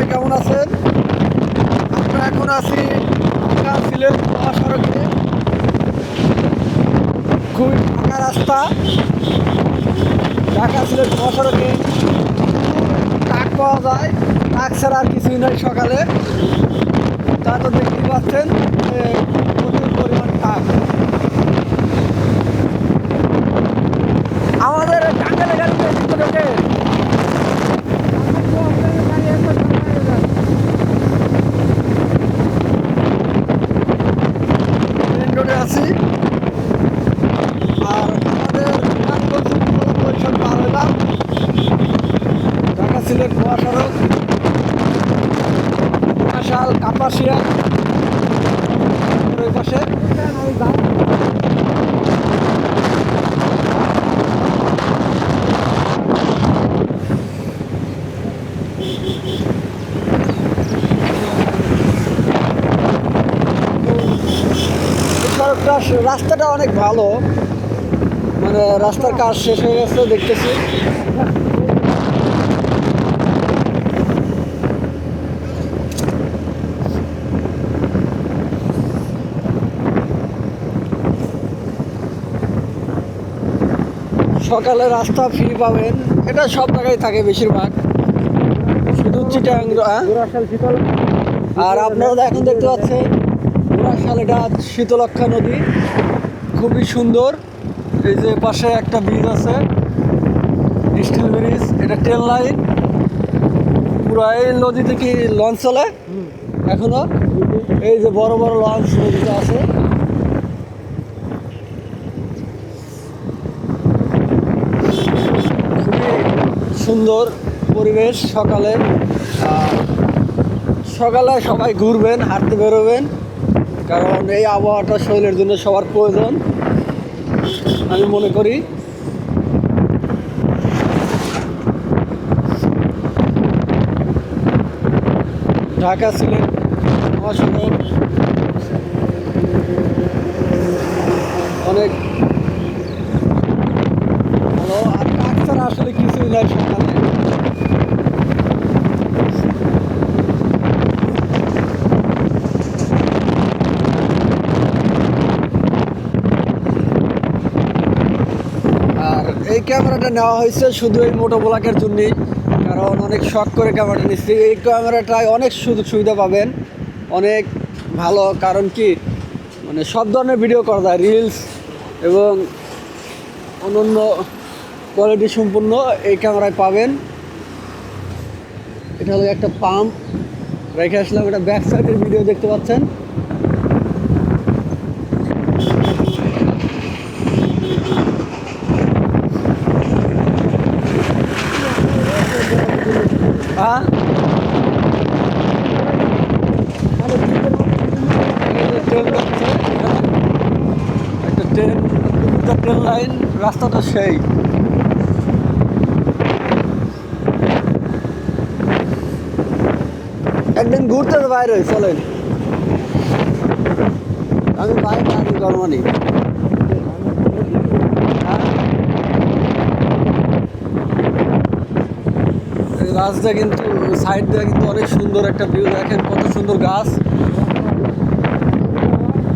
সবাই কেমন আছেন? আমরা এখন আছি সিলেট মহাসড়কে। খুবই ফাঁকা রাস্তা। ঢাকা সিলেট মহাসড়কে ট্রাক পাওয়া যায়। ট্রাক ছাড়া আর কিছুই নয় সকালে। তা তো দেখতেই পাচ্ছেন প্রচুর পরিমাণ ট্রাক আমাদের টাঙ্গালে গাড়িতে এদিক থেকে মেন রোডে আছি। আর আমাদের পরিষদ পার হইলাম ঢাকা সিলেট মহাসড়ক মহাশাল কাপাসিয়া ওই পাশে এই সড়কটা রাস্তাটা অনেক ভালো। মানে রাস্তার কাজ শেষ হয়ে গেছে, দেখতেছি। সকালে রাস্তা ফ্রি পাবেন। এটা সব জায়গায় থাকে বেশিরভাগ। শুধু চিটাং? আর আপনারা এখন দেখতে পাচ্ছেন ঘোড়াশাল এটা শীতলক্ষা নদী। খুবই সুন্দর। এই যে পাশে একটা ব্রিজ আছে, স্টিল ব্রিজ এটা ট্রেন লাইন পুরো এই নদীতে কি লঞ্চ চলে এখনও। এই যে বড় বড় লঞ্চ নদীতে আছে। সুন্দর পরিবেশ সকালে। সকালে সবাই ঘুরবেন, হাঁটতে বেরোবেন। কারণ এই আবহাওয়াটা শরীরের জন্য সবার প্রয়োজন। আমি মনে করি ঢাকা সিলেট অনেক ভালো আর কাজ ছাড়া আসলে কিছুই নাই সকালে আর এই ক্যামেরাটা নেওয়া হয়েছে শুধু এই মোটো ব্লকের জন্যই, কারণ অনেক শখ করে ক্যামেরাটা নিচ্ছি। এই ক্যামেরাটায় অনেক সুযোগ সুবিধা পাবেন, অনেক ভালো, কারণ কি মানে সব ধরনের ভিডিও করা যায় রিলস এবং অনন্য কোয়ালিটি সম্পূর্ণ এই ক্যামেরায় পাবেন। এটা হলো একটা পাম্প রেখে আসলাম, এটা ব্যাক সাইডের ভিডিও দেখতে পাচ্ছেন হ্যাঁ ট্রেন যাচ্ছে একটা ট্রেন ট্রেন লাইন রাস্তাটা সেই একদিন ঘুরতে বাইরে চলেন আমি বাইক আগে গরমানি রাস্তা কিন্তু সাইড দিয়ে কিন্তু অনেক সুন্দর একটা ভিউ দেখেন কত সুন্দর গাছ।